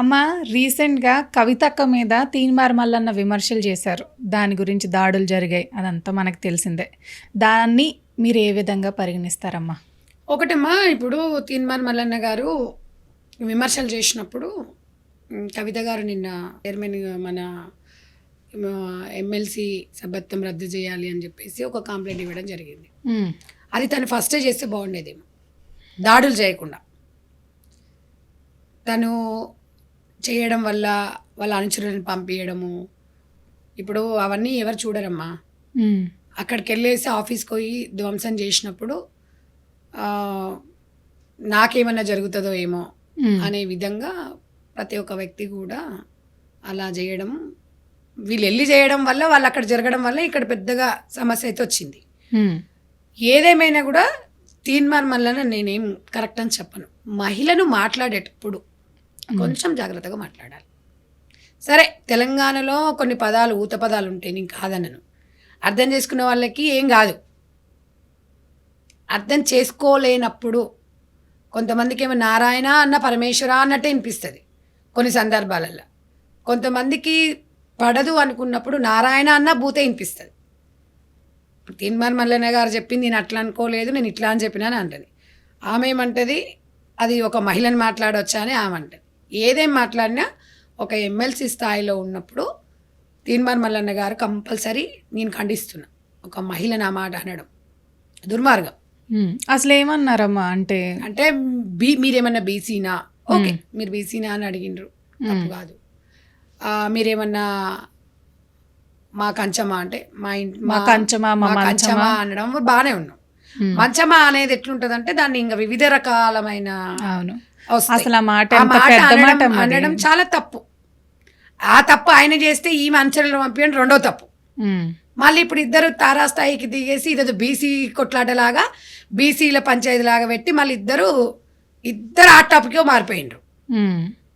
అమ్మ రీసెంట్గా కవితక్క మీద తీన్మార్ మల్లన్న విమర్శలు చేశారు. దాని గురించి దాడులు జరిగాయి. అదంతా మనకు తెలిసిందే. దాన్ని మీరు ఏ విధంగా పరిగణిస్తారమ్మా? ఒకటమ్మా ఇప్పుడు తీన్మార్ మల్లన్న గారు విమర్శలు చేసినప్పుడు కవిత గారు నిన్న చైర్మన్ మన ఎమ్మెల్సీ సభ్యత్వం రద్దు చేయాలి అని చెప్పేసి ఒక కంప్లైంట్ ఇవ్వడం జరిగింది. అది తను ఫస్టే చేస్తే బాగుండేదేమో. దాడులు చేయకుండా. తను చేయడం వల్ల వాళ్ళ అనుచరులను పంపించడము ఇప్పుడు అవన్నీ ఎవరు చూడరమ్మా? అక్కడికి వెళ్ళేసి ఆఫీస్కి పోయి ధ్వంసం చేసినప్పుడు నాకేమన్నా జరుగుతుందో ఏమో అనే విధంగా ప్రతి ఒక్క వ్యక్తి కూడా అలా చేయడం వీళ్ళు వెళ్ళి చేయడం వల్ల వాళ్ళు అక్కడ జరగడం వల్ల ఇక్కడ పెద్దగా సమస్య అయితే వచ్చింది. ఏదేమైనా కూడా తీన్మార్ మల్లన నేనేం కరెక్ట్ అని చెప్పను. మహిళను మాట్లాడేటప్పుడు కొంచెం జాగ్రత్తగా మాట్లాడాలి. సరే తెలంగాణలో కొన్ని పదాలు ఊత పదాలు ఉంటాయి నేను కాదనను. అర్థం చేసుకునే వాళ్ళకి ఏం కాదు. అర్థం చేసుకోలేనప్పుడు కొంతమందికి ఏమో నారాయణ అన్న పరమేశ్వర అన్నట్టే వినిపిస్తుంది కొన్ని సందర్భాలలో కొంతమందికి పడదు అనుకున్నప్పుడు నారాయణ అన్న భూతే వినిపిస్తుంది. తీన్మార్ మల్లన్న గారు చెప్పింది నేను అట్లా అనుకోలేదు నేను ఇట్లా అని చెప్పినా అని అంటది. ఆమె ఏమంటది? అది ఒక మహిళను మాట్లాడొచ్చా అని ఆమె అంటది. ఏదేం మాట్లాడినా ఒక ఎమ్మెల్సీ స్థాయిలో ఉన్నప్పుడు తీన్మార్ మల్లన్న గారు కంపల్సరీ నేను ఖండిస్తున్నా. ఒక మహిళ నా మాట అనడం. దుర్మార్గం. అసలు ఏమన్నారమ్మా అంటే? అంటే బీ మీరేమన్నా బీసీనా? ఓకే. మీరు బీసీనా అని అడిగిండ్రు. తప్పు కాదు. మీరేమన్నా మా కంచమా అంటే మా ఇంటి మా కంచమా, మా? కంచమా అనడం బాగానే ఉన్నాం. మంచమా అనేది ఎట్లుంటదంటే దాన్ని ఇంకా వివిధ రకాలమైన అవును. అసలు ఆ మాట అనడం- చాలా తప్పు. ఆ తప్పు ఆయన చేస్తే ఈమె అంచనలు పంపించడం రెండో తప్పు. మళ్ళీ ఇప్పుడు ఇద్దరు తారాస్థాయికి దిగేసి ఇదేదో బీసీ కొట్లాటలాగా బీసీల పంచాయతీ లాగా పెట్టి మళ్ళీ ఇద్దరు ఇద్దరు ఆ టాపిక్గా మారిపోయిండ్రు.